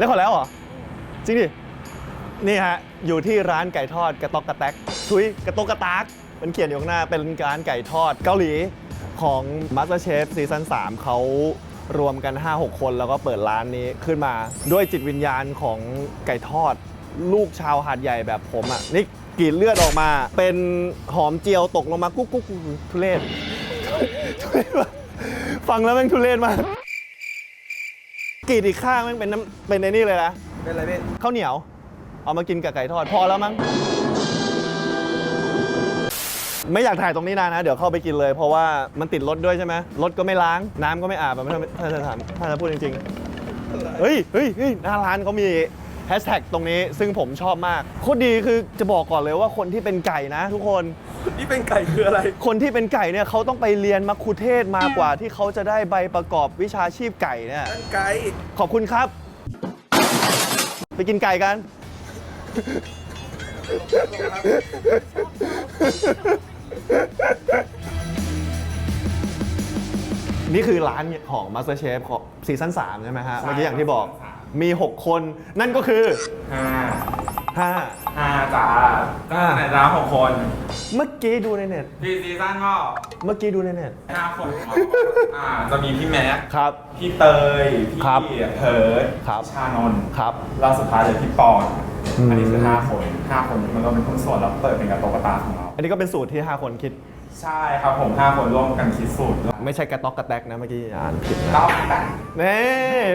เล่นขอแล้วเหรอ จริงดิ นี่ฮะ อยู่ที่ร้านไก่ทอดกระตอกกระแตกทุยกระตอกกระตากมันเขียนอยู่ข้างหน้าเป็นร้านไก่ทอดเกาหลีของ MasterChef ซีซั่น3เขารวมกัน 5-6 คนแล้วก็เปิดร้านนี้ขึ้นมา ด้วยจิตวิญญาณของไก่ทอด ลูกชาวหาดใหญ่แบบผมอะนี่กรีดเลือดออกมา เป็นหอมเจียวตกลงมากุ๊กกุ๊กทุเรศทุเรศฟังแล้วแม่งทุเรศมาก กรีดอีกข้างแม่งเป็นน้ำเป็นในนี่เลยนะเป็นไรพี่ข้าวเหนียว เอามากินกับไก่ทอดพอแล้วมั้ง ไม่อยากถ่ายตรงนี้นานนะ เดี๋ยวเข้าไปกินเลย เพราะว่ามันติดรถด้วยใช่ไหมรถก็ไม่ล้าง น้ำก็ไม่อาบอะถ้าถ้าจะถามถ้าจะพูดจริงๆเฮ้ยเฮ้ยเฮ้ยหน้าร้านเขามี แฮชแท็กตรงนี้ซึ่งผมชอบมากโคตรดีคือจะบอกก่อนเลยว่าคนที่เป็นไก่นะ ทุกคน นี่เป็นไก่คืออะไร คนที่เป็นไก่เนี่ยเขาต้องไปเรียนมัคคุเทศก์มากว่าที่เขาจะได้ใบประกอบวิชาชีพไก่เนี่ยนั่นไก่ ขอบคุณครับ ไปกินไก่กัน นี่คือร้านของ MasterChef ของซีซั่น3 ใช่ไหมฮะใช่เมื่อกี้อย่างที่บอกซีซั่นสา มมี 6 คน นั่นก็คือ ห้า5 ห้าจ้าตั้งแต่จ้าหกคนเมื่อกี้ดูในเน็ต ดีซีซั่นก็เมื่อกี้ดูในเน็ต ห้าคนของเราอ่าจะมีพี่แม็กครับ พี่เตย พี่ครับเพิร์ดครับ ชานนท์ครับแล้วสุดท้ายเลยพี่ปอน อืมอันนี้คือห้าคนห้าคนมันก็เป็นหุ้นส่วนแล้วเปิดเป็นกระโตกกระตาของเรา อันนี้ก็เป็นสูตรที่ 5 คนคิด ใช่ครับผมห้าคนร่วมกันคิดสูตรไม่ใช่กระต๊อกกระแตกนะเมื่อกี้อ่านผิดนะก็แต่นี่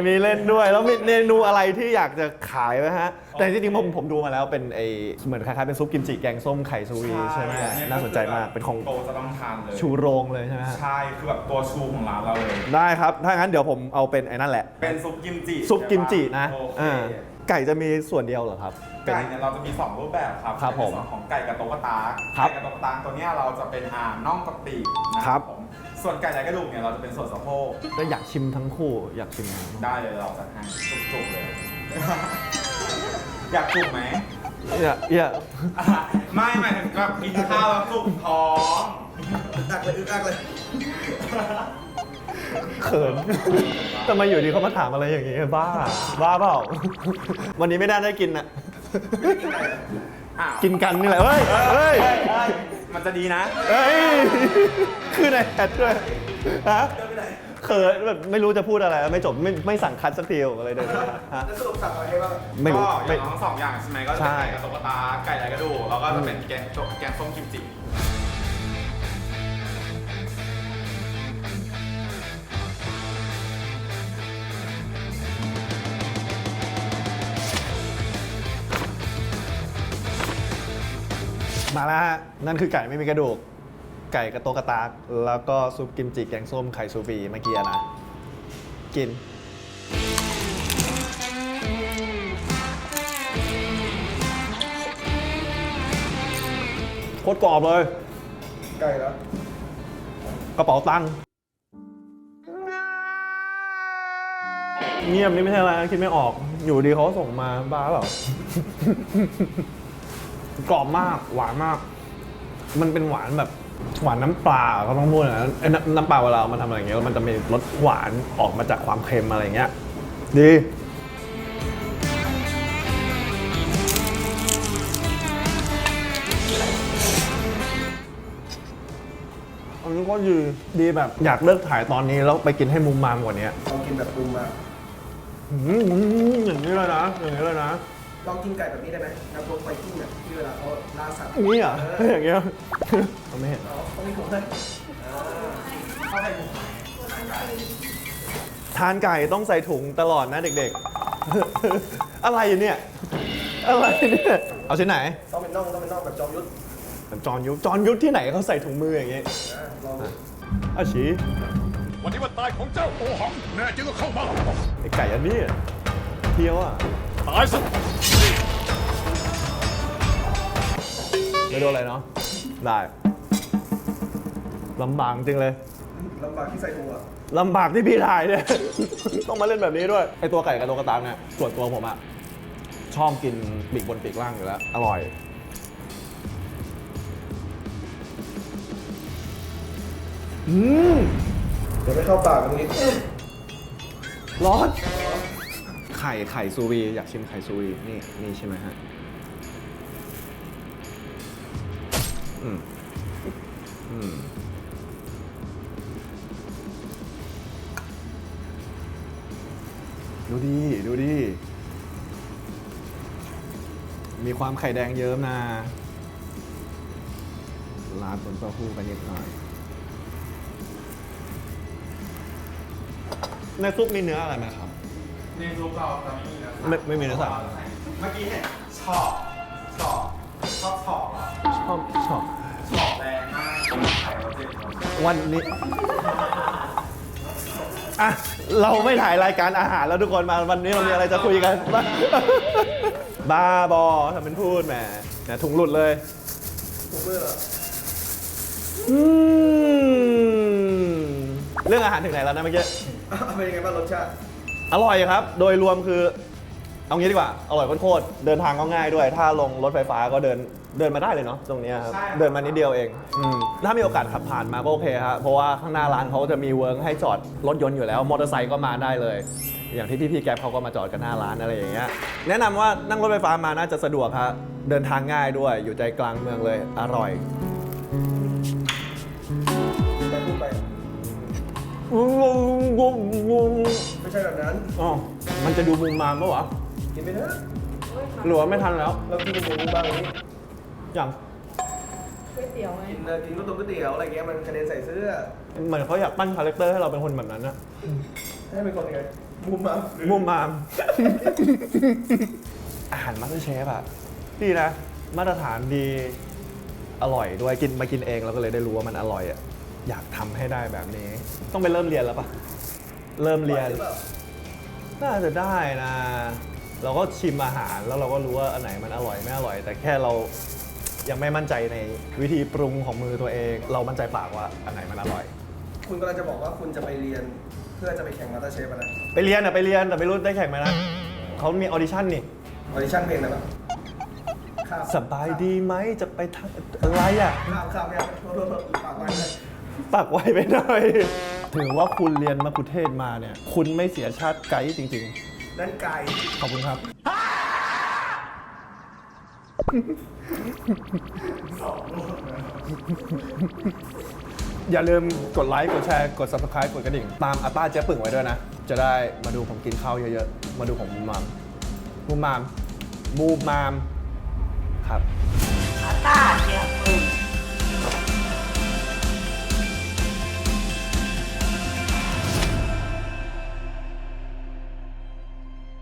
มีเล่นด้วย แล้วมีเมนูอะไรที่อยากจะขายไหมฮะ แต่จริงๆผมผมดูมาแล้วเป็นไอเหมือนคล้ายๆเป็นซุปกิมจิแกงส้มไข่ซูวีใช่ไหมน่าสนใจมากเป็นของโตจะต้องทานเลยชูโรงเลยใช่ไหมฮะใช่คือแบบตัวชูของร้านเราเลยได้ครับถ้างั้นเดี๋ยวผมเอาเป็นไอ้นั่นแหละ เป็นซุปกิมจิซุปกิมจินะโอเคอ่า ไก่จะมีส่วนเดียวเหรอครับ เป็น ไก่เนี่ยเราจะมี 2 รูปแบบครับครับผมในส่วนของไก่กระโตกกระตากครับไก่กระโตกกระตากตัวเนี้ยเราจะเป็นอ่าน่องกับปีกนะครับ ผมส่วนไก่ไหลกระดูกเนี่ยเราจะเป็นส่วนสะโพกก็อยากชิมทั้งคู่ อยากชิมทั้งคู่ได้เลยเราจะให้จุกๆเลย อยากจุกไหมเนี่ยเนี่ยอะไม่หมายถึงแบบกินข้าวแล้วจุกท้องอึกอักเลยอึกอักเลย เขินทำไมอยู่ดีเขามาถามอะไรอย่างงี้บ้า บ้าเปล่า วันนี้ไม่ได้ได้กินอะอ้าวกินกันนี่แหละเฮ้ยเฮ้ยมันจะดีนะ เฮ้ยคือในแอดด้วยฮะเขินแบบไม่รู้จะพูดอะไรไม่จบไม่ไม่สั่งคัดสักทีอะไรเลยฮะ แล้วสรุปสั่งอะไรให้บ้างไม่รู้ก็อไม่ ย่างทั้งสองอย่างใช่ไหมก็จะใช่เป็นไก่กระโตกกระตากไก่ไหลกระดูกแล้วก็จะเป็นแกงส้มแกงส้มกิมจิ มาแล้วฮะ นั่นคือไก่ไม่มีกระดูก ไก่กระโตกกระตาก แล้วก็ซุปกิมจิแกงส้มไข่ซูบีเมื่อกี้อะนะ กิน โคตรกรอบเลย ไก่แล้ว กระเป๋าตังค์เงียบนี่ไม่ใช่อะไรนะคิดไม่ออก อยู่ดีเขาก็ส่งมาบ้าเปล่า กรอบมากหวานมาก มันเป็นหวานแบบหวานน้ำปลาเขาต้องพูดนะไอ้น้ำน้ำปลาเวลามันทำอะไรอย่างเงี้ยแล้วมันจะมีรสหวานออกมาจากความเค็มอะไรอย่างเงี้ยดีอันนี้ก็ดีดีแบบอยากเลิกถ่ายตอนนี้แล้วไปกินให้มุมมามกว่านี้ลองกินแบบปรุงมา อืมอย่างนี้เลยนะอย่างนี้เลยนะ ลองกินไก่แบบนี้ได้ไหมน้ำตัวไฟกิ้งเนี่ยที่เวลาเขาล่าสัตว์อย่างนี้เหรอะอย่างเงี้ยเขาไม่เห็นเขาเขามีผมให้ทานไก่ต้องใส่ถุงตลอดนะเด็กๆ อะไรเนี่ย อะไรเนี่ย เอาชิ้นไหนต้องเป็นน่องต้องเป็นน่องแบบจอมยุทธจอนยุทธจอนยุทธที่ไหนเขาใส่ถุงมืออย่างงี้นะลองอาชีวันนี้วันตายของเจ้าโอหังแน่จริงก็เข้ามาไอไก่อันนี้อะเที่ยวอะ ตายซะไม่โดนอะไรเนาะ ได้ลำบากจริงเลย ลำบากที่ใส่หัวลำบากที่พี่ถ่ายเนี่ย ต้องมาเล่นแบบนี้ด้วย ไอตัวไก่กับตัวกระตังเนี่ย ส่วนตัวผมอะชอบกินปีกบนปีกล่างอยู่แล้ว อร่อย อืม เดี๋ยวไม่เข้าปากตรงนี้ ร้อนใคร ข่ไข่ซูวีอยากชิมไข่ซูวีนี่นี่ใช่ไหมฮะอืมอืมดูดิดูดิมีความไข่แดงเยิ้มนะราดบนเต้าหู้ไปนิดหน่อย ในซุปมีเนื้ออะไรไหมครับ ในรูปเราจะไม่มีเนื้อสัตว์ไม่ไม่มีเนื้อสัตว์ เมื่อกี้เห็นชอบชอบชอบชอบเหรอชอบชอบ ชอบแรงมากไข่เราเจ็บหมดวันนี้อะเราไม่ถ่ายรายการอาหารแล้วทุกคนมาวันนี้เรามีอะไรจะคุยกันบ้าง บ้าบอทำเป็นพูดแหมเนี่ยถุงหลุดเลยถูกมือเหรออืมเรื่องอาหารถึงไหนแล้วนะเมื่อกี้อะเป็นยังไงบ้างรสชาติ อร่อยครับ โดยรวมคือ เอางี้ดีกว่า อร่อยโคตรๆเดินทางก็ง่ายด้วย ถ้าลงรถไฟฟ้าก็เดินเดินมาได้เลยเนาะตรงเนี้ยครับเดินมานิดเดียวเองอืมถ้ามีโอกาสขับผ่านมาก็โอเคฮะเพราะว่าข้างหน้าร้านเขาจะมีเวิร์กให้จอดรถยนต์อยู่แล้ว มอเตอร์ไซค์ก็มาได้เลย อย่างที่พี่ๆแก๊ปเขาก็มาจอดกันหน้าร้านอะไรอย่างเงี้ย แนะนำว่านั่งรถไฟฟ้ามาน่าจะสะดวกครับเดินทางง่ายด้วย อยู่ใจกลางเมืองเลย อร่อย ไม่ใช่แบบนั้น อ๋อมันจะดูมุมมามปะวะกินไปเถอะหรือว่าไม่ทันแล้ว เรากินหมูบางนี้อย่างก๋วยเตี๋ยวไงกินเออกินก๋วยเตี๋ยวก๋วยเตี๋ยวอะไรเงี้ยมันกระเด็นใส่เสื้อ เหมือนเขาอยากปั้นคาแรคเตอร์ให้เราเป็นคนแบบนั้นนะให้เป็นคนยังไงมุมมามุมมาม อาหารมาสเตอร์เชฟอะดีนะ มาตรฐานดี อร่อยด้วยกินมากินเองเราก็เลยได้รู้ว่ามันอร่อยอะ อยากทำให้ได้แบบนี้ ต้องไปเริ่มเรียนแล้วปะเริ่มเรียนหรือเปล่าน่าจะได้นะ เราก็ชิมอาหารแล้วเราก็รู้ว่าอันไหนมันอร่อยไม่อร่อย แต่แค่เรายังไม่มั่นใจในวิธีปรุงของมือตัวเอง เรามั่นใจปากว่าอันไหนมันอร่อย คุณกำลังจะบอกว่าคุณจะไปเรียนเพื่อจะไปแข่งมาสเตอร์เชฟนะไปเรียนอะไปเรียนแต่ไม่รู้ได้แข่งไหมนะเขามีออดิชั่นนี่ ออดิชั่นเพลงอะไรบ้างข้ามสบายดีไหมจะไปทำอะไรอะ ข้ามข้ามเนี่ยโทษโทษโทษปากไว้เลย ปักไว้ไปหน่อย ถือว่าคุณเรียนมะคุเทศมาเนี่ย คุณไม่เสียชาติไกด์จริง นั่นไก่ๆ ขอบคุณครับ อย่าลืมกดไลค์ กดแชร์ กด subscribe กดกระดิ่ง ตามอาป้าเจ๊ปึ่งไว้ด้วยนะ จะได้มาดูผมกินข้าวเยอะๆ มาดูของมูมามมูมามมูมามครับ